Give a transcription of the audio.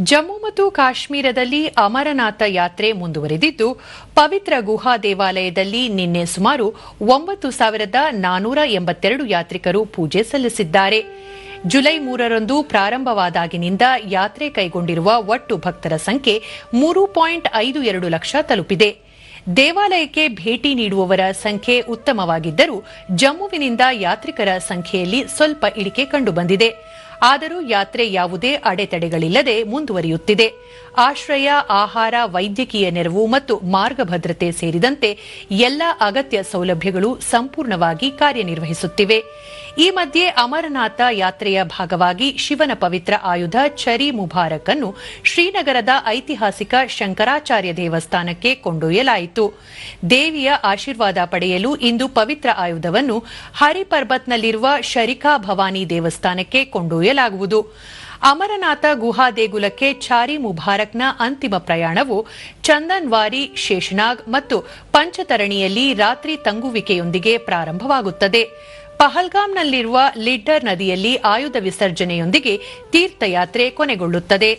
ಜಮ್ಮು ಮತ್ತು ಕಾಶ್ಮೀರದಲ್ಲಿ ಅಮರನಾಥ ಯಾತ್ರೆ ಮುಂದುವರೆದಿದ್ದು, ಪವಿತ್ರ ಗುಹಾ ದೇವಾಲಯದಲ್ಲಿ ನಿನ್ನೆ ಸುಮಾರು ಒಂಬತ್ತು ಸಾವಿರದ ನಾನೂರ ಎಂಬತ್ತೆರಡು ಯಾತ್ರಿಕರು ಪೂಜೆ ಸಲ್ಲಿಸಿದ್ದಾರೆ. ಜುಲೈ ಮೂರರಂದು ಪ್ರಾರಂಭವಾದಾಗಿನಿಂದ ಯಾತ್ರೆ ಕೈಗೊಂಡಿರುವ ಒಟ್ಟು ಭಕ್ತರ ಸಂಖ್ಯೆ ಮೂರು ಪಾಯಿಂಟ್ ಐದು ಎರಡು ಲಕ್ಷ ತಲುಪಿದೆ. ದೇವಾಲಯಕ್ಕೆ ಭೇಟಿ ನೀಡುವವರ ಸಂಖ್ಯೆ ಉತ್ತಮವಾಗಿದ್ದರೂ ಜಮ್ಮುವಿನಿಂದ ಯಾತ್ರಿಕರ ಸಂಖ್ಯೆಯಲ್ಲಿ ಸ್ವಲ್ಪ ಇಳಿಕೆ ಕಂಡುಬಂದಿದೆ. ಆದರೂ ಯಾತ್ರೆ ಯಾವುದೇ ಅಡೆತಡೆಗಳಿಲ್ಲದೆ ಮುಂದುವರಿಯುತ್ತಿದೆ. ಆಶ್ರಯ, ಆಹಾರ, ವೈದ್ಯಕೀಯ ನೆರವು ಮತ್ತು ಮಾರ್ಗ ಭದ್ರತೆ ಸೇರಿದಂತೆ ಎಲ್ಲ ಅಗತ್ಯ ಸೌಲಭ್ಯಗಳು ಸಂಪೂರ್ಣವಾಗಿ ಕಾರ್ಯನಿರ್ವಹಿಸುತ್ತಿವೆ. ಈ ಮಧ್ಯೆ ಅಮರನಾಥ ಯಾತ್ರೆಯ ಭಾಗವಾಗಿ ಶಿವನ ಪವಿತ್ರ ಆಯುಧ ಚರಿ ಮುಬಾರಕ್ ಅನ್ನು ಶ್ರೀನಗರದ ಐತಿಹಾಸಿಕ ಶಂಕರಾಚಾರ್ಯ ದೇವಸ್ಥಾನಕ್ಕೆ ಕೊಂಡೊಯ್ಯಲಾಯಿತು. ದೇವಿಯ ಆಶೀರ್ವಾದ ಪಡೆಯಲು ಇಂದು ಪವಿತ್ರ ಆಯುಧವನ್ನು ಹರಿಪರ್ಬತ್ನಲ್ಲಿರುವ ಶರಿಕಾ ಭವಾನಿ ದೇವಸ್ಥಾನಕ್ಕೆ ಕೊಂಡೊಯ್ಯಲಾಗುವುದು ಅಮರನಾಥ ಗುಹಾ ದೇಗುಲಕ್ಕೆ ಚಾರಿ ಮುಬಾರಕ್ನ ಅಂತಿಮ ಪ್ರಯಾಣವು ಚಂದನ್ವಾರಿ, ಶೇಷನಾಗ್ ಮತ್ತು ಪಂಚತರಣಿಯಲ್ಲಿ ರಾತ್ರಿ ತಂಗುವಿಕೆಯೊಂದಿಗೆ ಪ್ರಾರಂಭವಾಗುತ್ತದೆ. ಪಹಲ್ಗಾಮ್ನಲ್ಲಿರುವ ಲಿಡ್ಡರ್ ನದಿಯಲ್ಲಿ ಆಯುಧ ವಿಸರ್ಜನೆಯೊಂದಿಗೆ ತೀರ್ಥಯಾತ್ರೆ ಕೊನೆಗೊಳ್ಳುತ್ತದೆ.